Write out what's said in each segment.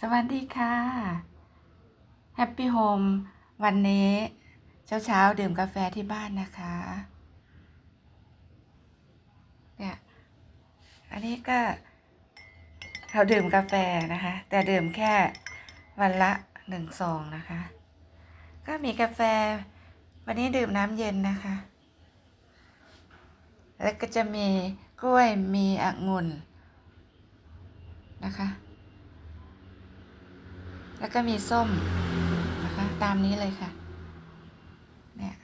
สวัสดีค่ะแฮปปี้โฮมวันนี้เช้าเช้าๆดื่มกาแฟที่บ้านนะคะ เนี่ย อันนี้ก็ เราดื่มกาแฟนะคะ แต่ดื่มแค่วันละหนึ่งซองนะคะ ก็มีกาแฟ วันนี้ดื่มน้ำเย็นนะคะ แล้วก็จะมีกล้วยมีองุ่นนะคะ แล้วก็มีส้มนะคะตามนี้เลยค่ะเนี่ย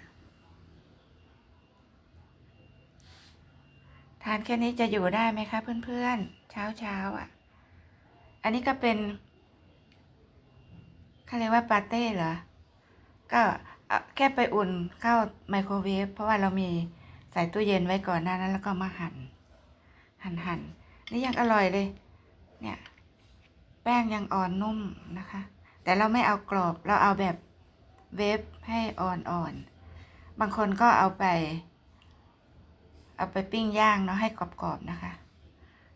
ทานแค่นี้จะอยู่ได้ไหมคะเพื่อนๆเช้าเช้าอะ อันนี้ก็เป็นเขาเรียกว่าปาเต้เหรอ ก็แค่ไปอุ่นเข้าไมโครเวฟเพราะว่าเรามีใส่ตู้เย็นไว้ก่อนหน้านั้นแล้วก็มาหั่นหั่นหั่นนี่ยังอร่อยเลย เนี่ย แป้งยังอ่อนนุ่มนะคะ แต่เราไม่เอากรอบเราเอาแบบเวฟให้อ่อนๆ บางคนก็เอาไป เอาไปปิ้งย่างเนาะให้กรอบๆนะคะ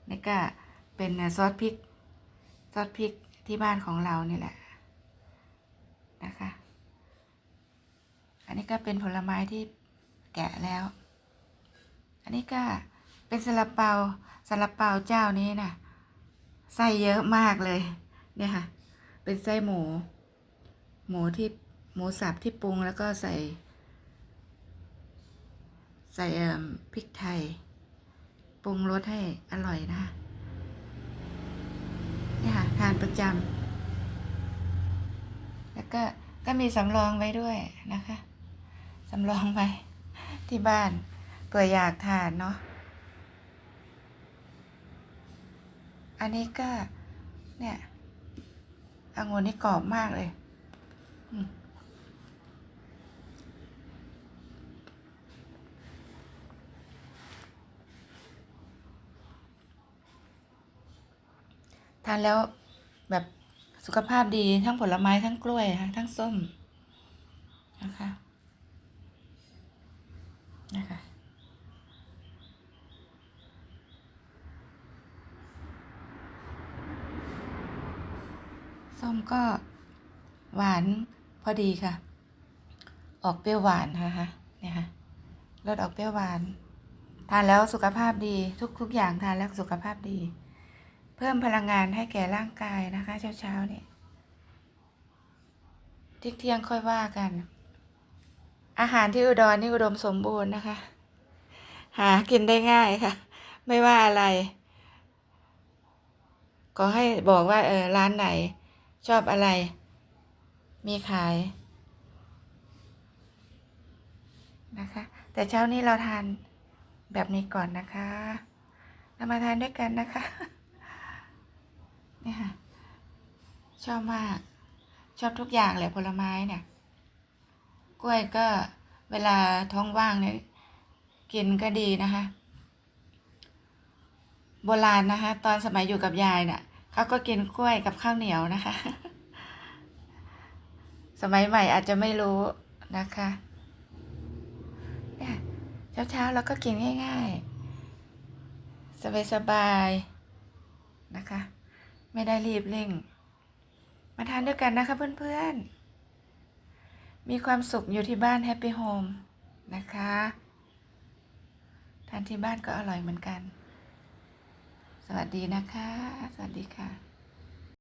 นี่ก็เป็นซอสพริก ซอสพริกที่บ้านของเรานี่แหละนะคะ อันนี้ก็เป็นผลไม้ที่แกะแล้ว อันนี้ก็เป็นซาลาเปาซาลาเปาเจ้านี้นะ ไส้เยอะมากเลย เนี่ยค่ะ เป็นไส้หมู หมูที่หมูสับที่ปรุงแล้วก็ใส่ ใส่เอ่มพริกไทย ปรุงรสให้อร่อยนะคะเนี่ยค่ะทานประจำแล้วก็ก็มีสำรองไว้ด้วยนะคะ สำรองไว้ที่บ้านเผื่ออยากทานเนาะ อันนี้ก็เนี่ยองุ่นนี่กรอบมากเลยทานแล้วแบบสุขภาพดีทั้งผลไม้ทั้งกล้วยค่ะทั้งส้มนะคะ ส้มก็หวานพอดีค่ะ ออกเปรี้ยวหวานนะคะเนี่ยค่ะรสออกเปรี้ยวหวาน ทานแล้วสุขภาพดีทุกทุกอย่างทานแล้วสุขภาพดี เพิ่มพลังงานให้แก่ร่างกายนะคะ เช้าเช้าเนี่ยเที่ยงเที่ยงค่อยว่ากัน อาหารที่อุดรนี่อุดมสมบูรณ์นะคะ หากินได้ง่ายค่ะ ไม่ว่าอะไรขอให้บอกว่าเออร้านไหน ชอบอะไร มีขาย นะคะ แต่เช้านี้เราทานแบบนี้ก่อนนะคะเรามาทานด้วยกันนะคะนี่ค่ะ ชอบมาก ชอบทุกอย่างเลยผลไม้เนี่ย กล้วยก็เวลาท้องว่างเนี่ยกินก็ดีนะคะ โบราณนะคะ ตอนสมัยอยู่กับยายเนี่ย เขาก็กินกล้วยกับข้าวเหนียวนะคะ สมัยใหม่อาจจะไม่รู้นะคะเนี่ยเช้าๆเราก็กินง่าย ๆ สบายๆนะคะ ไม่ได้รีบเร่ง มาทานด้วยกันนะคะเพื่อนๆ มีความสุขอยู่ที่บ้านแฮปปี้โฮมนะคะ ทานที่บ้านก็อร่อยเหมือนกัน สวัสดีนะคะ สวัสดีค่ะ